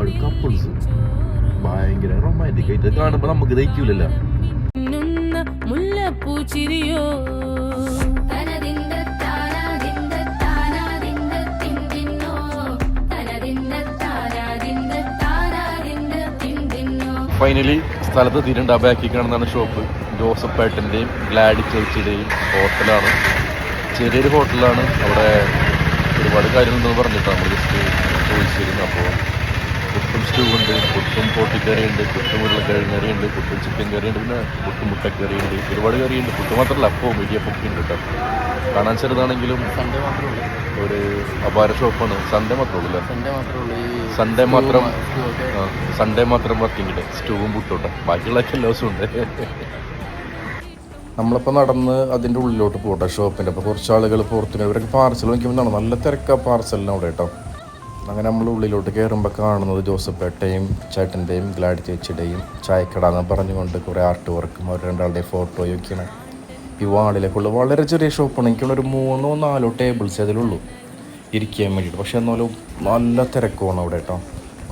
ഒരുപാട് കപ്പിൾസ് ഭയങ്കര റൊമാന്റിക് ആയിട്ട് കാണുമ്പോ നമുക്ക് ദഹിക്കൂലല്ലോ. മുല്ലപ്പൂച്ചിരിയോ? ഫൈനലി സ്ഥലത്ത് തിരണ്ട ബാക്കി കാണുന്നതാണ് ഷോപ്പ് ജോസഫ് പേട്ടന്റെയും ഗ്ലാഡി ചേച്ചിയുടെയും ഹോട്ടലാണ് ചെറിയൊരു ഹോട്ടലാണ് അവിടെ ഒരുപാട് കാര്യങ്ങളുണ്ടെന്ന് പറഞ്ഞിട്ടാണ് നമ്മൾ ജസ്റ്റ് ചോദിച്ചിരുന്നു അപ്പോൾ പുട്ടും സ്റ്റൂ ഉണ്ട് പുട്ടും പോട്ടിക്കറി ഉണ്ട് പുട്ടും ഉരുളക്കിഴങ്ങ് കറി ഉണ്ട് പുട്ടും ചിക്കൻ കറിയുണ്ട് ഉണ്ട് പിന്നെ പുട്ടും മുട്ടക്കറിയുണ്ട്. ഒരുപാട് കറിയുണ്ട്. പുട്ട് മാത്രമല്ല അപ്പവും ഇടിയപ്പൊക്കെ ഉണ്ട് കേട്ടോ. കാണാൻ ചെറുതാണെങ്കിലും സൺഡേ മാത്രമേ ഉള്ളൂ. ഒരു അപാര ഷോപ്പാണ്. സൺഡേ മാത്രമേ ഉള്ളൂ സൺഡേ മാത്രമേ ഉള്ളൂ. സൺഡേ മാത്രം സൺഡേ മാത്രം വർക്കിംഗ് ഡേ സ്റ്റൂവും പുട്ടോട്ടെ ബാക്കിയുള്ള എല്ലാ ദിവസവും ഉണ്ട്. നമ്മളിപ്പോൾ നടന്ന് അതിന്റെ ഉള്ളിലോട്ട് പോട്ടെ ഷോപ്പിന്റെ അപ്പോൾ കുറച്ച് ആളുകൾ പുറത്തുനിന്ന് ഇവരൊക്കെ പാർസൽ വാങ്ങിക്കുമ്പോൾ നല്ല തിരക്കാണ് പാർസലിന് അവിടെ കേട്ടോ. അങ്ങനെ നമ്മൾ ഉള്ളിലോട്ട് കയറുമ്പോൾ കാണുന്നത് ജോസഫേട്ടയും ചേട്ടന്റെയും ഗ്ലാഡ് ചേച്ചിയുടെയും ചായക്കട എന്ന് പറഞ്ഞുകൊണ്ട് കുറേ ആർട്ട് വർക്കും അവർ രണ്ടാളുടെയും ഫോട്ടോയും ഒക്കെയാണ്. ഈ വാളിലേക്കുള്ള വളരെ ചെറിയ ഷോപ്പാണ് എനിക്കുള്ള ഒരു മൂന്നോ നാലോ ടേബിൾസ് അതിലുള്ളൂ. ഇരിക്കാൻ വേണ്ടിയിട്ട്. പക്ഷേ എന്നാലും നല്ല തിരക്കുമാണ് അവിടെ കേട്ടോ.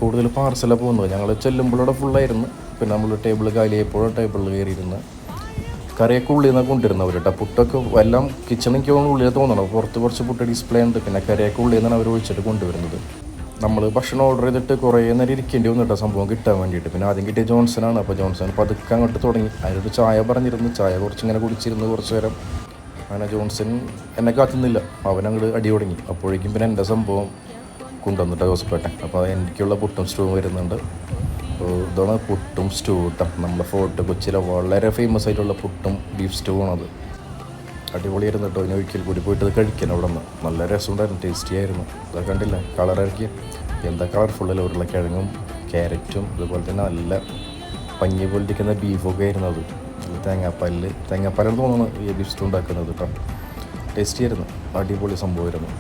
കൂടുതൽ പാർസലാണ് പോകുന്നത്. ഞങ്ങൾ ചെല്ലുമ്പോഴവിടെ ഫുള്ളായിരുന്നു പിന്നെ നമ്മൾ ടേബിൾ കാലിയായപ്പോഴും ടേബിളിൽ കയറിയിരുന്ന് കറിയൊക്കെ ഉള്ളിൽ നിന്നാണ് കൊണ്ടുവരുന്നവർ കേട്ടോ. പുട്ടൊക്കെ എല്ലാം കിച്ചണിക്ക് ഉള്ളിൽ തോന്നണം. പുറത്ത് കുറച്ച് പുട്ട് ഡിസ്പ്ലേ ഉണ്ട്. പിന്നെ കറിയൊക്കെ ഉള്ളിൽ നിന്നാണ് അവർ ഒഴിച്ചിട്ട് കൊണ്ടുവരുന്നത്. നമ്മൾ ഭക്ഷണം ഓർഡർ ചെയ്തിട്ട് കുറേ നേരം ഇരിക്കേണ്ടി വന്നു കേട്ടോ സംഭവം കിട്ടാൻ വേണ്ടിയിട്ട്. പിന്നെ ആദ്യം കിട്ടിയ ആണ് അപ്പോൾ ജോൺസൺ പതുക്കെ അങ്ങോട്ട് തുടങ്ങി. അതിനൊരു ചായ പറഞ്ഞിരുന്നു. ചായ കുറച്ച് ഇങ്ങനെ കുടിച്ചിരുന്നു കുറച്ച് നേരം. അങ്ങനെ ജോൺസൺ എന്നെ കാത്തുന്നില്ല. അവൻ അങ്ങോട്ട് അടി തുടങ്ങി. അപ്പോഴേക്കും പിന്നെ എന്റെ സംഭവം കൊണ്ടുവന്നിട്ട് ഹോസ്പിറ്റൽ അപ്പോൾ എനിക്കുള്ള പുട്ടും സ്റ്റൂവും വരുന്നുണ്ട്. അപ്പോൾ ഇതാണ് പുട്ടും സ്റ്റൂ നമ്മുടെ ഫോർട്ട് കൊച്ചിയിലെ വളരെ ഫേമസ് ആയിട്ടുള്ള പുട്ടും ബീഫ് സ്റ്റൂ ആണത് അടിപൊളിയായിരുന്നു കേട്ടോ. ഇനി ഒരിക്കൽ കൂടി പോയിട്ട് കഴിക്കാൻ കഴിക്കണം അവിടെ നിന്ന്. നല്ല രസമുണ്ടായിരുന്നു ടേസ്റ്റി ആയിരുന്നു. ഇതൊക്കെ കണ്ടില്ല? കളർ ഇറക്കി. എന്താ കളർഫുള്ളല്ല ഉരുളക്കിഴങ്ങും ക്യാരറ്റും അതുപോലെ തന്നെ നല്ല പഞ്ഞി പോലിരിക്കുന്ന ബീഫൊക്കെ ആയിരുന്നു അത്. തേങ്ങാപ്പല്ല് തേങ്ങാപ്പാലെന്ന് തോന്നുന്നു ഈ ബിസ്റ്റ് ഉണ്ടാക്കുന്നത് കേട്ടോ. ടേസ്റ്റി ആയിരുന്നു. അടിപൊളി സംഭവമായിരുന്നു.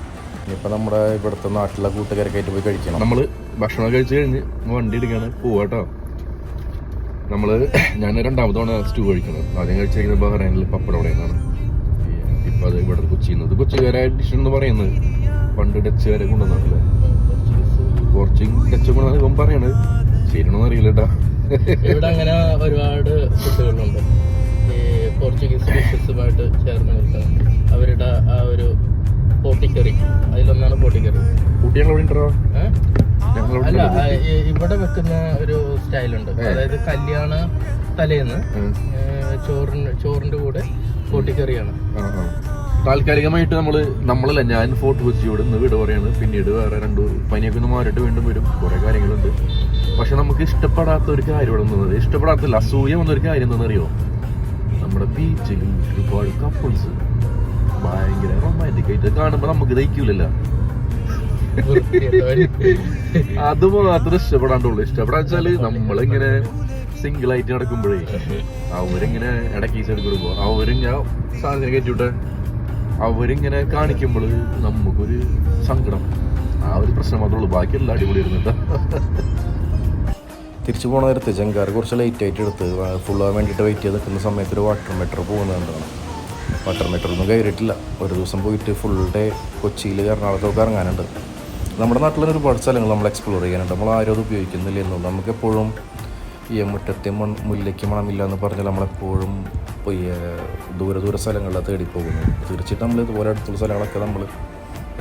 ഇനിയിപ്പോൾ നമ്മുടെ ഇവിടുത്തെ നാട്ടിലെ കൂട്ടുകാരൊക്കെ ആയിട്ട് പോയി കഴിക്കണം. നമ്മൾ ഭക്ഷണം കഴിച്ച് കഴിഞ്ഞ് വണ്ടി എടുക്കുകയാണ് പോവാട്ടോ നമ്മൾ ഞാൻ രണ്ടാമതാണ് സ്റ്റൂ കഴിക്കുന്നത് ആദ്യം കഴിച്ചിരിക്കുന്നത് ബഹ്റൈനിൽ പപ്പടം ഇപ്പം അത് ഇവിടെ കൊച്ചിയിൽ നിന്ന്. ഇത് കൊച്ചുകാരായ ഡിഷ് എന്ന് പറയുന്നത് പണ്ട് ഡച്ചുകാരെ കൊണ്ടുവന്നാണല്ലേ. പോർച്ചുഗീസ് ഡച്ച് കൊണ്ടാണ് ഇവൻ പറയണത്. ശരിയാണെന്ന് അറിയില്ല കേട്ടാ ഇവിടെ അങ്ങനെ ഒരുപാട് ഫുഡുകളുണ്ട് ഈ പോർച്ചുഗീസ് ഡിഷസുമായിട്ട് ചേർന്ന് നിൽക്കുന്നത് അവരുടെ ആ ഒരു പോട്ടിക്കറി അതിലൊന്നാണ് പോട്ടിക്കറി അല്ല ഇവിടെ വെക്കുന്ന ഒരു സ്റ്റൈലുണ്ട് അതായത് കല്യാണ തലേന്ന് ചോറിന് ചോറിന്റെ കൂടെ പോട്ടിക്കറിയാണ് താൽക്കാലികമായിട്ട് നമ്മൾ നമ്മളല്ല ഞാൻ ഫോർട്ട് കൊച്ചിയോട് ഇന്ന് വീട് പറയാണ്. പിന്നീട് വേറെ രണ്ട് പനിയൊക്കെ ഒന്ന് മാറിയിട്ട് വീണ്ടും വരും. കുറെ കാര്യങ്ങളുണ്ട്. പക്ഷെ നമുക്ക് ഇഷ്ടപ്പെടാത്ത ഒരു കാര്യം ഇവിടെ നിന്നത് ഇഷ്ടപ്പെടാത്തല്ല അസൂയ വന്നൊരു കാര്യം എന്താണെന്നറിയോ? നമ്മുടെ ബീച്ചിൽ ഒരുപാട് കപ്പിൾസ് ഭയങ്കര റൊമാന്റിക് ആയിട്ട് കാണുമ്പോൾ നമുക്ക് ദഹിക്കൂലല്ല. അത് മാത്രം ഇഷ്ടപ്പെടാണ്ടുള്ളൂ. ഇഷ്ടപ്പെടാൻ വെച്ചാൽ നമ്മളിങ്ങനെ സിംഗിൾ ആയിട്ട് നടക്കുമ്പോഴേ അവരിങ്ങനെ ഇടയ്ക്ക് എടുക്കുമ്പോ അവരിങ്ങനെ സാധനം കയറ്റിവിട്ടെ. അവരിങ്ങനെ കാണിക്കുമ്പോൾ നമുക്കൊരു സങ്കടം. ആ ഒരു പ്രശ്നം മാത്രമേ ഉള്ളൂ. ബാക്കി എല്ലാം അടിപൊളിയായിരുന്നു തിരിച്ചു പോണ നേരത്ത് ചെങ്കാർ കുറച്ച് ലേറ്റ് ആയിട്ട് എടുത്ത് ഫുൾ ആവാൻ വേണ്ടിയിട്ട് വെയിറ്റ് ചെയ്ത് നിൽക്കുന്ന സമയത്ത് ഒരു വാട്ടർ മെട്രോ പോകുന്നുണ്ടാണ് വാട്ടർ മെട്രോ ഒന്നും കയറിയിട്ടില്ല. ഒരു ദിവസം പോയിട്ട് ഫുൾ ഡേ കൊച്ചിയിൽ എറണാകുളത്തൊക്കെ ഇറങ്ങാനുണ്ട്. നമ്മുടെ നാട്ടിൽ ഒരുപാട് സ്ഥലങ്ങൾ നമ്മൾ എക്സ്പ്ലോർ ചെയ്യാനുണ്ട്. നമ്മൾ ആരും അത് ഉപയോഗിക്കുന്നില്ല എന്നുള്ളൂ നമുക്കെപ്പോഴും ഈ മുറ്റത്തെ മൺ മുല്ലയ്ക്ക് മണമില്ല എന്ന് പറഞ്ഞാൽ നമ്മളെപ്പോഴും ഇപ്പോൾ ഈ ദൂര ദൂര സ്ഥലങ്ങളിലാണ് തേടി പോകുന്നു തീർച്ചയായിട്ടും നമ്മൾ ഇതുപോലെ അടുത്തുള്ള സ്ഥലങ്ങളൊക്കെ നമ്മൾ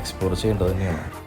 എക്സ്പ്ലോർ ചെയ്യേണ്ടത് തന്നെയാണ്.